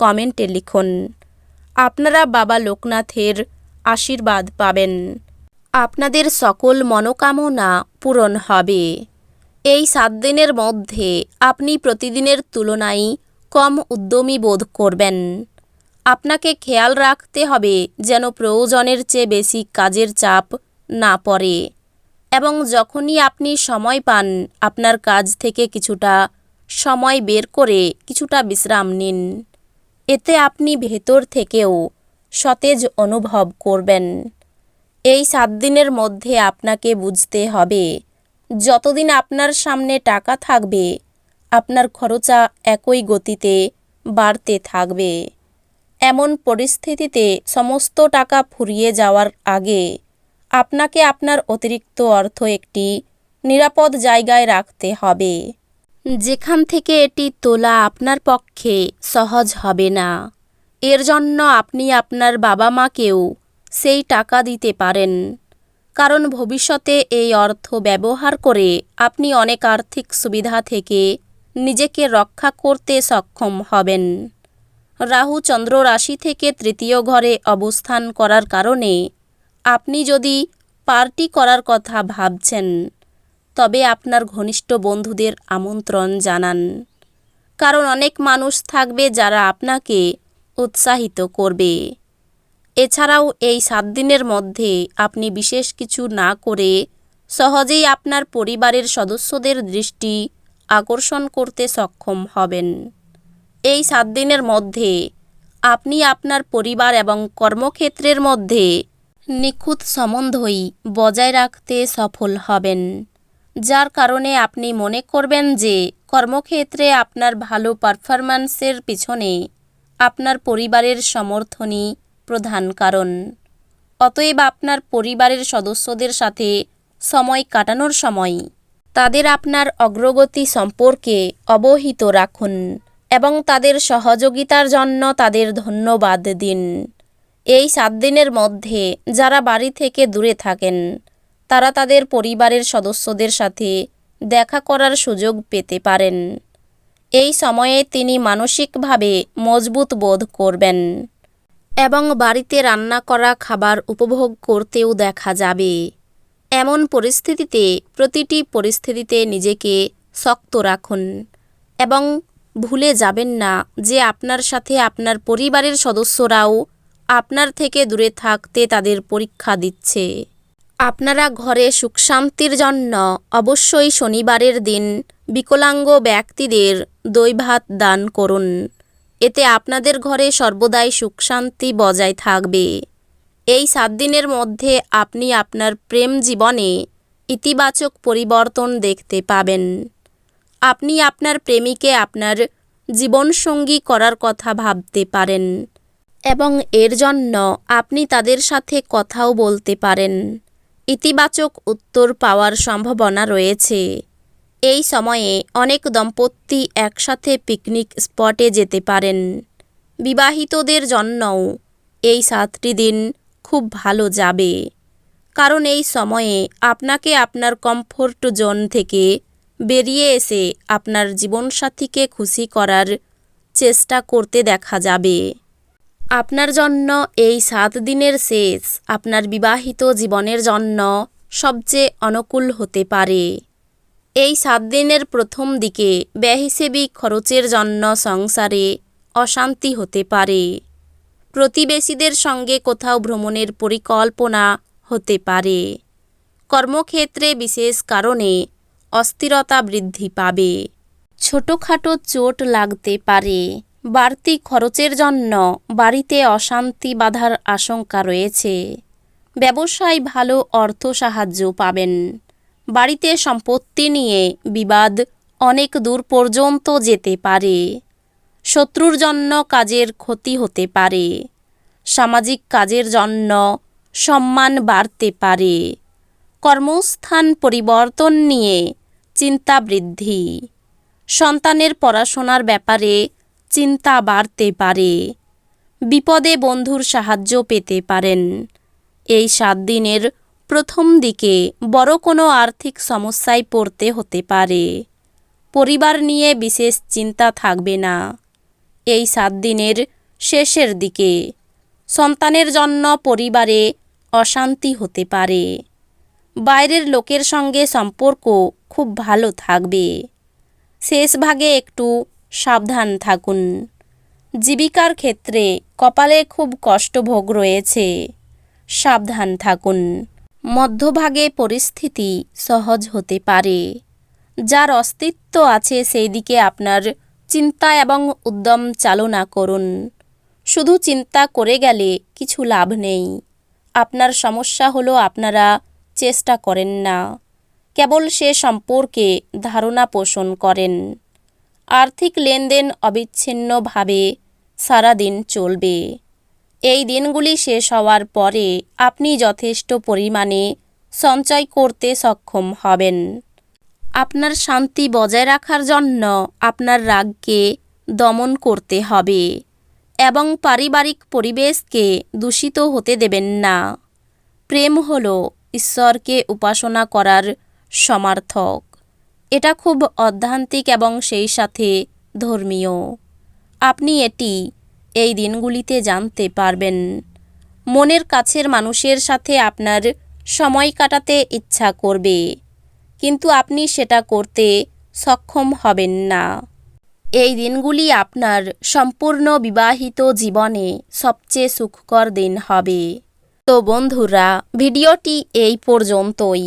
কমেন্টে লিখুন। আপনারা বাবা লোকনাথের আশীর্বাদ পাবেন। আপনাদের সকল মনোকামনা পূরণ হবে। এই সাত দিনের মধ্যে আপনি প্রতিদিনের তুলনায় কম উদ্যমী বোধ করবেন। আপনাকে খেয়াল রাখতে হবে যেন প্রয়োজনের চেয়ে বেশি কাজের চাপ না পড়ে। এবং যখনই আপনি সময় পান, আপনার কাজ থেকে কিছুটা সময় বের করে কিছুটা বিশ্রাম নিন। এতে আপনি ভেতর থেকেও সতেজ অনুভব করবেন। এই সাত দিনের মধ্যে আপনাকে বুঝতে হবে, যতদিন আপনার সামনে টাকা থাকবে, আপনার খরচা একই গতিতে বাড়তে থাকবে। এমন পরিস্থিতিতে সমস্ত টাকা ফুরিয়ে যাওয়ার আগে আপনাকে আপনার অতিরিক্ত অর্থ একটি নিরাপদ জায়গায় রাখতে হবে। যেখান থেকে এটি তোলা আপনার পক্ষে সহজ হবে না। এর জন্য আপনি আপনার বাবা মাকেও সেই টাকা দিতে পারেন। কারণ ভবিষ্যতে এই অর্থ ব্যবহার করে আপনি অনেক আর্থিক সুবিধা থেকে নিজেকে রক্ষা করতে সক্ষম হবেন। রাহু চন্দ্র রাশি থেকে তৃতীয় ঘরে অবস্থান করার কারণে আপনি যদি পার্টি করার কথা ভাবছেন তবে আপনার ঘনিষ্ঠ বন্ধুদের আমন্ত্রণ জানান। কারণ অনেক মানুষ থাকবে যারা আপনাকে উৎসাহিত করবে। এছাড়াও এই সাত দিনের মধ্যে আপনি বিশেষ কিছু না করে সহজেই আপনার পরিবারের সদস্যদের দৃষ্টি আকর্ষণ করতে সক্ষম হবেন। এই সাত দিনের মধ্যে আপনি আপনার পরিবার এবং কর্মক্ষেত্রের মধ্যে নিখুঁত সম্বন্ধই বজায় রাখতে সফল হবেন। যার কারণে আপনি মনে করবেন যে কর্মক্ষেত্রে আপনার ভালো পারফরম্যান্সের পিছনে আপনার পরিবারের সমর্থনই প্রধান কারণ। অতএব আপনার পরিবারের সদস্যদের সাথে সময় কাটানোর সময় তাদের আপনার অগ্রগতি সম্পর্কে অবহিত রাখুন এবং তাদের সহযোগিতার জন্য তাদের ধন্যবাদ দিন। এই সাত দিনের মধ্যে যারা বাড়ি থেকে দূরে থাকেন তারা তাদের পরিবারের সদস্যদের সাথে দেখা করার সুযোগ পেতে পারেন। এই সময়ে তিনি মানসিকভাবে মজবুত বোধ করবেন এবং বাড়িতে রান্না করা খাবার উপভোগ করতেও দেখা যাবে। এমন পরিস্থিতিতে প্রতিটি পরিস্থিতিতে নিজেকে শক্ত রাখুন এবং ভুলে যাবেন না যে আপনার সাথে আপনার পরিবারের সদস্যরাও আপনার থেকে দূরে থাকতে তাদের পরীক্ষা দিচ্ছে। আপনারা ঘরে সুখ শান্তির জন্য অবশ্যই শনিবারের দিন বিকলাঙ্গ ব্যক্তিদের দই ভাত দান করুন। এতে আপনাদের ঘরে সর্বদাই সুখ শান্তি বজায় থাকবে। এই সাত দিনের মধ্যে আপনি আপনার প্রেম জীবনে ইতিবাচক পরিবর্তন দেখতে পাবেন। আপনি আপনার প্রেমিকে আপনার জীবনসঙ্গী করার কথা ভাবতে পারেন এবং এর জন্য আপনি তাদের সাথে কথাও বলতে পারেন। ইতিবাচক উত্তর পাওয়ার সম্ভাবনা রয়েছে। এই সময়ে অনেক দম্পতি একসাথে পিকনিক স্পটে যেতে পারেন। বিবাহিতদের জন্যও এই সাতটি দিন খুব ভালো যাবে। কারণ এই সময়ে আপনাকে আপনার কমফোর্ট জোন থেকে বেরিয়ে এসে আপনার জীবনসাথীকে খুশি করার চেষ্টা করতে দেখা যাবে। আপনার জন্য এই সাত দিনের শেষ, আপনার বিবাহিত জীবনের জন্য সবচেয়ে অনুকূল হতে পারে। এই সাত দিনের প্রথম দিকে ব্যহিসেবী খরচের জন্য সংসারে অশান্তি হতে পারে। প্রতিবেশীদের সঙ্গে কোথাও ভ্রমণের পরিকল্পনা হতে পারে। কর্মক্ষেত্রে বিশেষ কারণে অস্থিরতা বৃদ্ধি পাবে। ছোটোখাটো চোট লাগতে পারে। বাড়তি খরচের জন্য বাড়িতে অশান্তি বাধার আশঙ্কা রয়েছে। ব্যবসায় ভালো অর্থ সাহায্য পাবেন। বাড়িতে সম্পত্তি নিয়ে বিবাদ অনেক দূর পর্যন্ত যেতে পারে। শত্রুর জন্য কাজের ক্ষতি হতে পারে। সামাজিক কাজের জন্য সম্মান বাড়তে পারে। কর্মস্থান পরিবর্তন নিয়ে চিন্তা বৃদ্ধি। সন্তানের পড়াশোনার ব্যাপারে চিন্তা বাড়তে পারে। বিপদে বন্ধুর সাহায্য পেতে পারেন। এই সাত দিনের প্রথম দিকে বড় কোনো আর্থিক সমস্যায় পড়তে হতে পারে। পরিবার নিয়ে বিশেষ চিন্তা থাকবে না। এই সাত দিনের শেষের দিকে সন্তানের জন্য পরিবারে অশান্তি হতে পারে। বাইরের লোকের সঙ্গে সম্পর্ক খুব ভালো থাকবে। শেষ ভাগে একটু সাবধান থাকুন। জীবিকার ক্ষেত্রে কপালে খুব কষ্টভোগ রয়েছে। সাবধান থাকুন। মধ্যভাগে পরিস্থিতি সহজ হতে পারে। যার অস্তিত্ব আছে সেই দিকে আপনার চিন্তা এবং উদ্যম চালনা করুন। শুধু চিন্তা করে গেলে কিছু লাভ নেই। আপনার সমস্যা হলো আপনারা চেষ্টা করেন না। কেবল সে সম্পর্কে ধারণা পোষণ করেন। আর্থিক লেনদেন অবিচ্ছিন্নভাবে সারাদিন চলবে। এই দিনগুলি শেষ হওয়ার পরে আপনি যথেষ্ট পরিমাণে সঞ্চয় করতে সক্ষম হবেন। আপনার শান্তি বজায় রাখার জন্য আপনার রাগকে দমন করতে হবে এবং পারিবারিক পরিবেশকে দূষিত হতে দেবেন না। প্রেম হল ঈশ্বরকে উপাসনা করার সমার্থক। এটা খুব অধ্যান্তিক এবং সেই সাথে ধর্মীয়। আপনি এটি এই দিনগুলিতে জানতে পারবেন। মনের কাছের মানুষের সাথে আপনার সময় কাটাতে ইচ্ছা করবে, কিন্তু আপনি সেটা করতে সক্ষম হবেন না। এই দিনগুলি আপনার সম্পূর্ণ বিবাহিত জীবনে সবচেয়ে সুখকর দিন হবে। তো বন্ধুরা, ভিডিওটি এই পর্যন্তই।